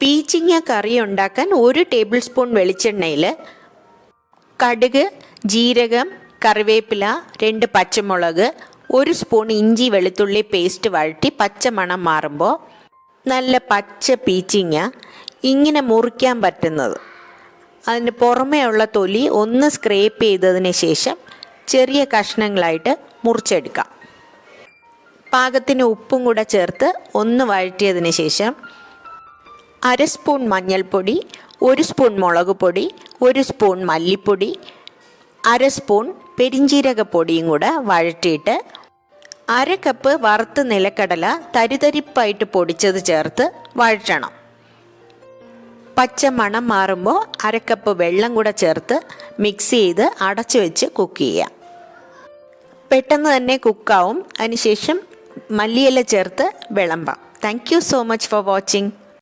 പീച്ചിങ്ങ കറി ഉണ്ടാക്കാൻ ഒരു table spoon വെളിച്ചെണ്ണയിൽ കടുക് ജീരകം കറിവേപ്പില രണ്ട് പച്ചമുളക് ഒരു സ്പൂൺ ഇഞ്ചി വെളുത്തുള്ളി പേസ്റ്റ് വഴറ്റി പച്ചമണം മാറുമ്പോൾ നല്ല പച്ച പീച്ചിങ്ങ ഇങ്ങനെ മുറിക്കാൻ പറ്റുന്നത്. അതിന് പുറമേയുള്ള തൊലി ഒന്ന് സ്ക്രേപ്പ് ചെയ്തതിന് ശേഷം ചെറിയ കഷ്ണങ്ങളായിട്ട് മുറിച്ചെടുക്കാം. പാകത്തിന് ഉപ്പും കൂടെ ചേർത്ത് ഒന്ന് വഴറ്റിയതിന് ശേഷം അര സ്പൂൺ മഞ്ഞൾപ്പൊടി ഒരു സ്പൂൺ മുളക് പൊടി ഒരു സ്പൂൺ മല്ലിപ്പൊടി അര സ്പൂൺ പെരിഞ്ജീരകപ്പൊടിയും കൂടെ വഴറ്റിയിട്ട് അര കപ്പ് വറുത്ത് നിലക്കടല തരിതരിപ്പായിട്ട് പൊടിച്ചത് ചേർത്ത് വഴറ്റണം. പച്ച മണം മാറുമ്പോൾ അര കപ്പ് വെള്ളം കൂടെ ചേർത്ത് മിക്സ് ചെയ്ത് അടച്ചു വെച്ച് കുക്ക് ചെയ്യാം പെട്ടെന്ന് തന്നെ കുക്കാവും അതിനുശേഷം മല്ലിയില ചേർത്ത് വിളമ്പാം. Thank you so much for watching